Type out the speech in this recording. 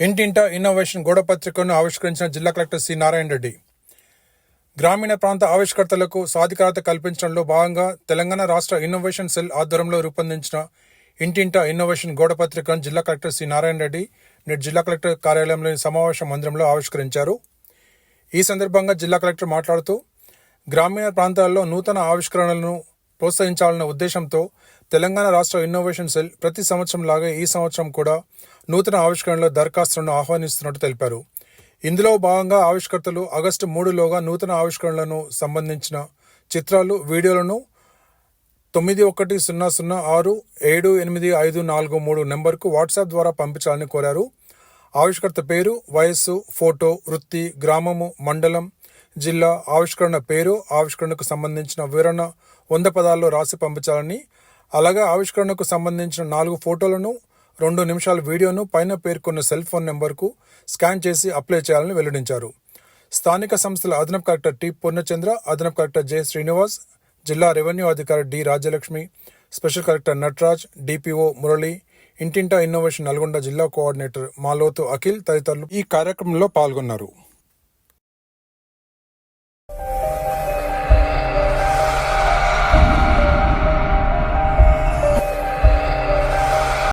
ఇంటింటా ఇన్నోవేషన్ గోడ పత్రికను ఆవిష్కరించిన జిల్లా కలెక్టర్ సి నారాయణ రెడ్డి. గ్రామీణ ప్రాంత ఆవిష్కర్తలకు సాధికారత కల్పించడంలో భాగంగా తెలంగాణ రాష్ట్ర ఇన్నోవేషన్ సెల్ ఆధ్వర్యంలో రూపొందించిన ఇంటింటా ఇన్నోవేషన్ గోడ పత్రికను జిల్లా కలెక్టర్ సి నారాయణ రెడ్డి నేడు జిల్లా కలెక్టర్ కార్యాలయంలోని సమావేశ మందిరంలో ఆవిష్కరించారు. ఈ సందర్భంగా జిల్లా కలెక్టర్ మాట్లాడుతూ గ్రామీణ ప్రాంతాల్లో నూతన ఆవిష్కరణలను ప్రోత్సహించాలన్న ఉద్దేశంతో తెలంగాణ రాష్ట్ర ఇన్నోవేషన్ సెల్ ప్రతి సంవత్సరం లాగే ఈ సంవత్సరం కూడా నూతన ఆవిష్కరణల దరఖాస్తులను ఆహ్వానిస్తున్నట్టు తెలిపారు. ఇందులో భాగంగా ఆవిష్కర్తలు ఆగస్టు మూడులోగా నూతన ఆవిష్కరణలను సంబంధించిన చిత్రాలు వీడియోలను తొమ్మిది ఒకటి సున్నా సున్నా ఆరు ఏడు ఎనిమిది ఐదు నాలుగు మూడు నెంబర్కు వాట్సాప్ ద్వారా పంపించాలని కోరారు. ఆవిష్కర్త పేరు వయస్సు ఫోటో వృత్తి గ్రామము మండలం జిల్లా ఆవిష్కరణ పేరు ఆవిష్కరణకు సంబంధించిన వివరణ వంద పదాల్లో రాసి పంపించాలని అలాగే ఆవిష్కరణకు సంబంధించిన నాలుగు ఫోటోలను రెండు నిమిషాల వీడియోను పైన పేర్కొన్న సెల్ ఫోన్ నెంబర్కు స్కాన్ చేసి అప్లై చేయాలని వెల్లడించారు. స్థానిక సంస్థల అదనపు కలెక్టర్ టి పూర్ణచంద్ర అదనపు కలెక్టర్ జె శ్రీనివాస్ జిల్లా రెవెన్యూ అధికారి D Rajyalakshmi special collector Nataraj DPO Murali ఇంటింటా ఇన్నోవేషన్ నల్గొండ జిల్లా కోఆర్డినేటర్ మాలోతు అఖిల్ తదితరులు ఈ కార్యక్రమంలో పాల్గొన్నారు.